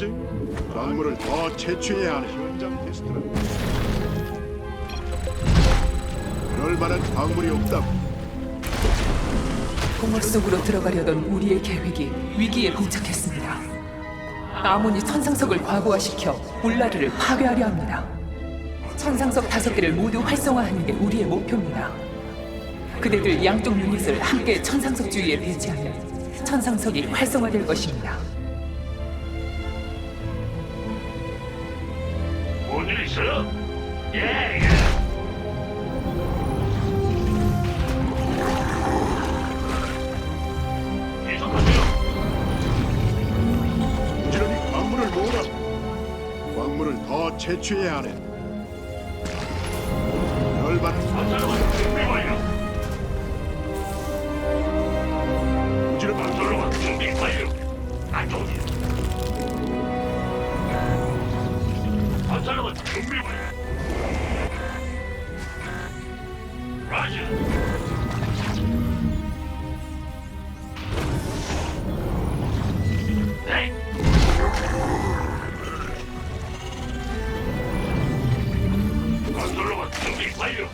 전쟁? 광물을 더 채취해야 하는 현장 테스트라. 그럴 만한 광물이 없다고. 공허 속으로 들어가려던 우리의 계획이 위기에 봉착했습니다. 아몬이 천상석을 과부하시켜 울라르를 파괴하려 합니다. 천상석 다섯 개를 모두 활성화하는 게 우리의 목표입니다. 그대들 양쪽 유닛을 함께 천상석 주위에 배치하면 천상석이 활성화될 것입니다. 뭔 일 있어요? 예, 예. 부지런히 광물을 모으라. 광물을 더 채취해야 하네. 만한 건설로만 준비 완료. 부지런히 건설로만 준비 완료. 안 좋으 준비 완료. 라자. 완료.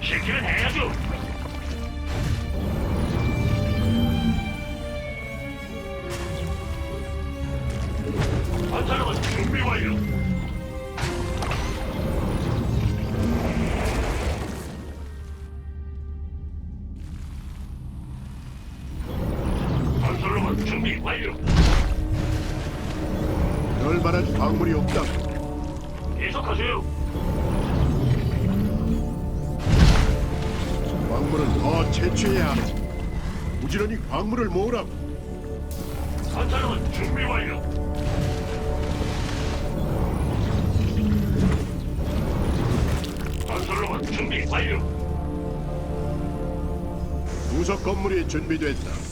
시키면 해야죠. 준비 완료. 만한 광물이 없다고. 계속하세요. 광물을 더 채취해야 하네. 부지런히 광물을 모으라고. 건설로만 준비 완료. 건설로만 준비 완료. 부속 건물이 준비됐다.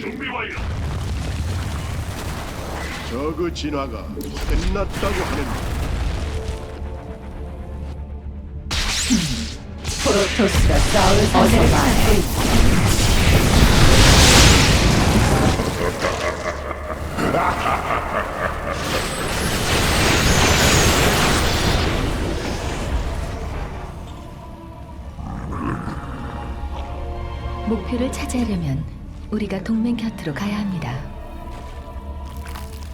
준비 완료. 저그 진화가 끝났다고 하는 프로토스가 싸울 말해. 목표를 차지하려면 우리가 동맹 곁으로 가야 합니다.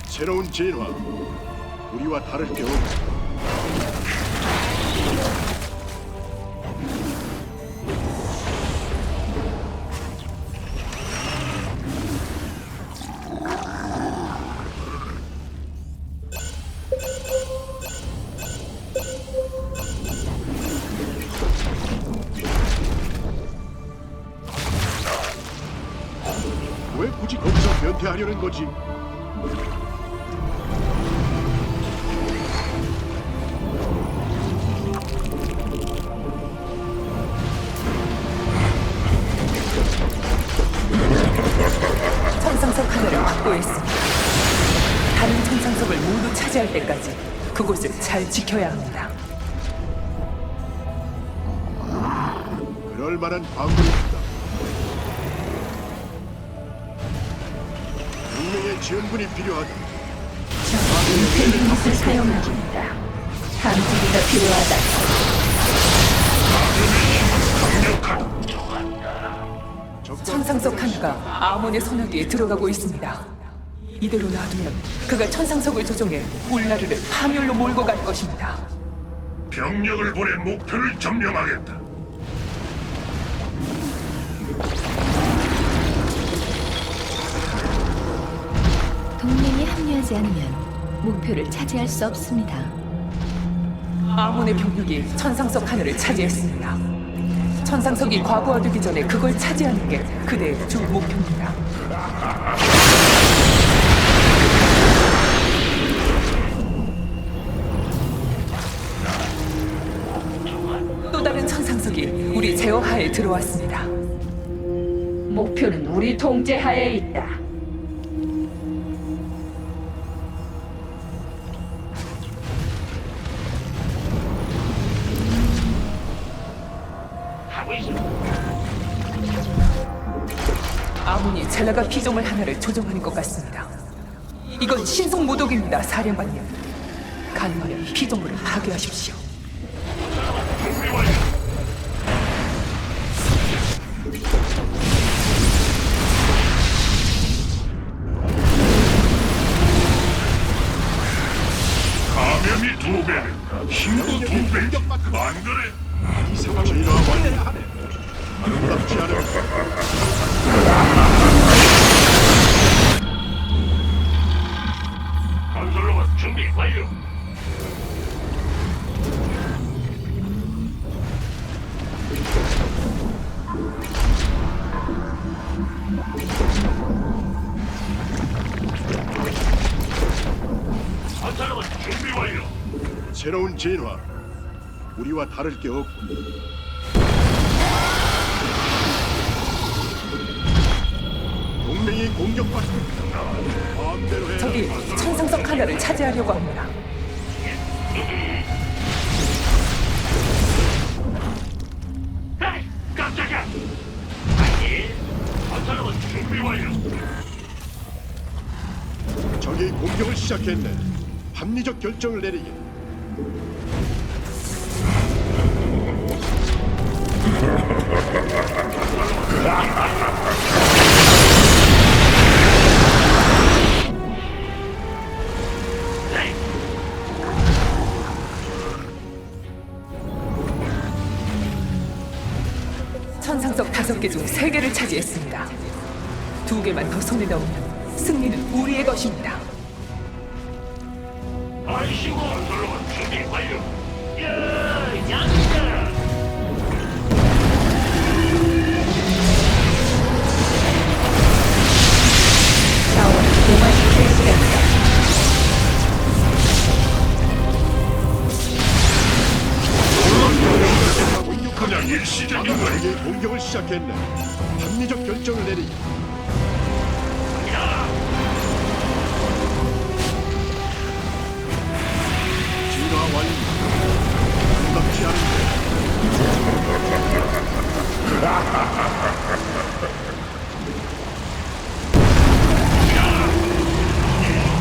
새로운 진화. 우리와 다를 게 없어. 거지? 천상석 하나를 확보했습니다. 다른 천상석을 모두 차지할 때까지 그곳을 잘 지켜야 합니다. 그럴 만한 광물이 있다. 동맹의 지원군이 필요하다. 인텔리전스를 사용합니다. 감지기가 필요하다. 적과 천상 석 하나가 아몬의 소나기에 들어가고 있습니다. 이대로 놔두면 그가 천상석을 조종해 울라르를 파멸로 몰고 갈 것입니다. 병력을 보내 목표를 점령하겠다. 하지 않으면 목표를 차지할 수 없습니다. 아몬의 병력이 천상석 하나를 차지했습니다. 천상석이 과부하되기 전에 그걸 차지하는 게 그대의 주 목표입니다. 또 다른 천상석이 우리 제어하에 들어왔습니다. 목표는 우리 통제하에 있다. 아몬이 젤라가 피조물 하나를 조종하는 것 같습니다. 이건 신속 모독입니다, 사령관님. 가능하면 피조물을 파괴하십시오. 감염이 두 배, 힘도 두 배. 안 그래? 이상한 진화 완료. 아름답지 않은 완료. 새로운 진화. 우리와 다를 게 없고 동맹이 공격받고 있다. 마음대로 해. 적이 천상석 하나를 차지하려고 합니다. 에이, 깜짝이야. 아니, 건설로봇 준비 완료. 적이 공격을 시작했네. 합리적 결정을 내리게. 천상석 다섯 개 중 세 개를 차지했습니다. 두 개만 더 손에 넣으면 승리는 우리의 것입니다. 아이시고 건설로봇 준비 완료.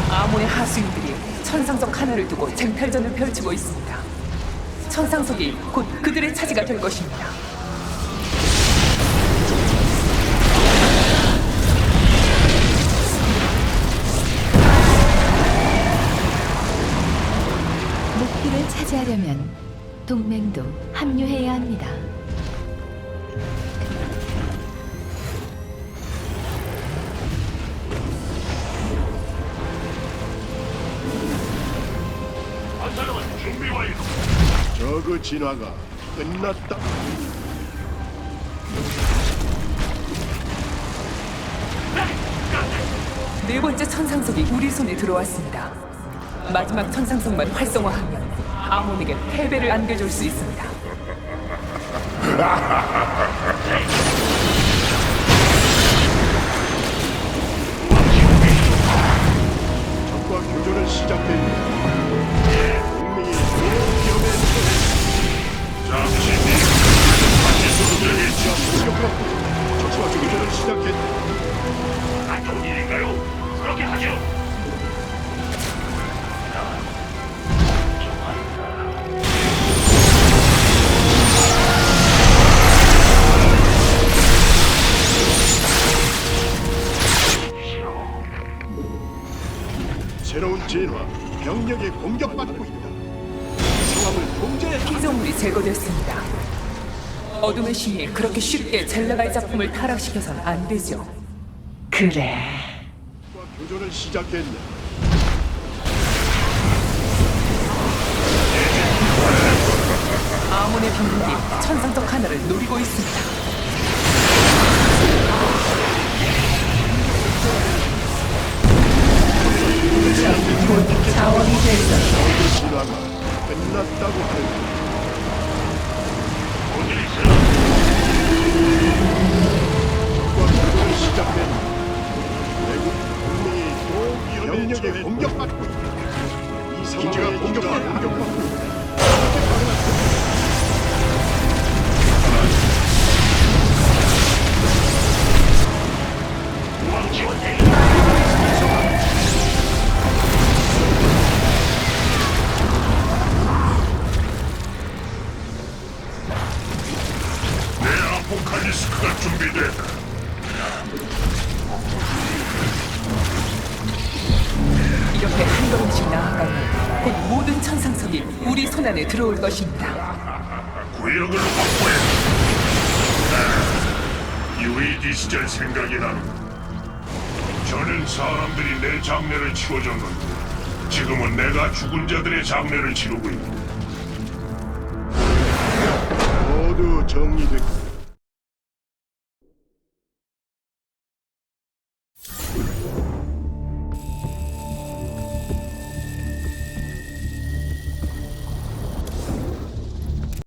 아몬의 하수인들이 천상석 하나를 두고 쟁탈전을 펼치고 있습니다. 천상석이 곧 그들의 차지가 될 것입니다. 하려면 동맹도 합류해야 합니다. 건설로봇 준비 완료. 저그 진화가 끝났다. 네 번째 천상석이 우리 손에 들어왔습니다. 마지막 천상석만 활성화하면 아몬에게 패배를 안겨줄 수 있습니다. 병력이 공격받고 있다. 상황을 통제해. 피조물이 제거됐습니다. 어둠의 신이 그렇게 쉽게 젤라가의 작품을 타락시켜선 안 되죠. 그래. 교전을 시작했네. 아몬의 병력이 천상석 하나를 노리고 있습니다. 들어올 것입니다. 구역을 확보해. UAD 시절 생각이 나는. 전엔 사람들이 내 장례를 치러줬는데 지금은 내가 죽은 자들의 장례를 치르고 있다. 모두 정리됐고